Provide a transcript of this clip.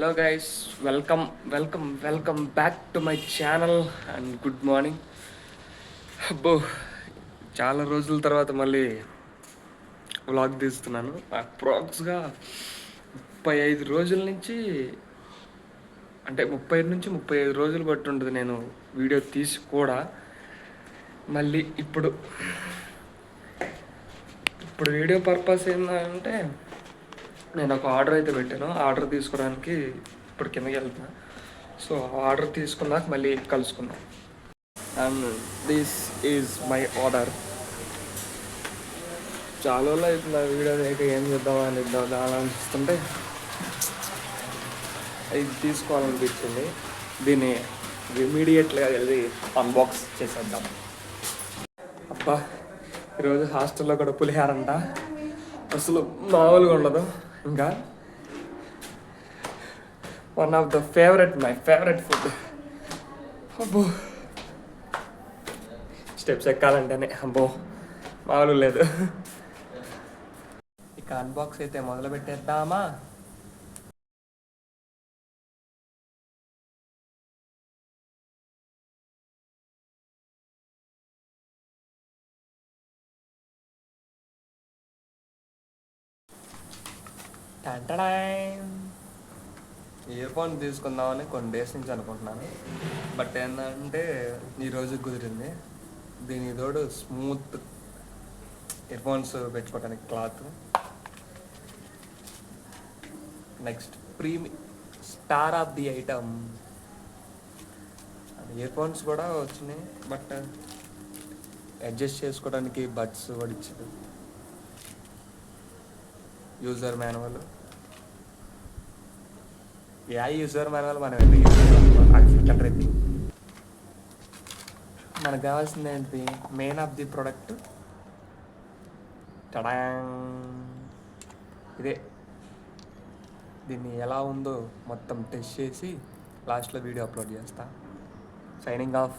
Hello guys welcome welcome welcome back to my channel and good morning అబ్బో చాలా రోజుల తర్వాత మళ్ళీ వ్లాగ్ తీస్తున్నాను. అప్రాక్స్గా ముప్పై ఐదు రోజుల నుంచి అంటే ముప్పై నుంచి ముప్పై ఐదు రోజులు బట్టి ఉంటుంది నేను వీడియో తీసి కూడా. మళ్ళీ ఇప్పుడు ఇప్పుడు వీడియో పర్పస్ ఏంటంటే నేను ఒక ఆర్డర్ అయితే పెట్టాను. ఆర్డర్ తీసుకోవడానికి ఇప్పుడు కిందకి వెళ్తున్నా. సో ఆర్డర్ తీసుకున్నాక మళ్ళీ కలుసుకుందాం. And this is my order చాలా రోజులు అవుతుంది ఆ వీడియో లేక ఏం చేద్దామా అని ఇద్దాం అనిపిస్తుంటే ఇది తీసుకోవాలనిపించింది. దీన్ని ఇమీడియట్గా వెళ్ళి అన్బాక్స్ చేసేద్దాం. అబ్బా ఈరోజు హాస్టల్లో కూడా పులిహారంట. అసలు మామూలుగా ఉండదు. ఇంకా one of the favourite my favourite food అబ్బో. స్టెప్స్ ఎక్కాలంటేనే. అబ్బో. మామూలు లేదు. ఇక అన్బాక్స్ అయితే మొదలు పెట్టేద్దామా ఇయర్ ఫోన్ తీసుకుందామని కొన్ని డేస్ నుంచి అనుకుంటున్నాను. బట్ ఏంటంటే ఈరోజు కుదిరింది. దీని తోడు స్మూత్ ఇయర్ ఫోన్స్ పెట్టుకోవడానికి cloth next ప్రీమి star of the item earphones కూడా వచ్చినాయి బట్ అడ్జస్ట్ చేసుకోవడానికి బడ్స్ కూడా ఇచ్చారు. User manual yeah user manual మనం ఎందుకు యూజ్ చేయాలి మనకు కావాల్సింది ఏంటి? మెయిన్ ఆఫ్ ది ప్రోడక్ట్ ఇదే. దీన్ని ఎలా ఉందో మొత్తం టెస్ట్ చేసి లాస్ట్లో వీడియో అప్లోడ్ చేస్తా. Signing off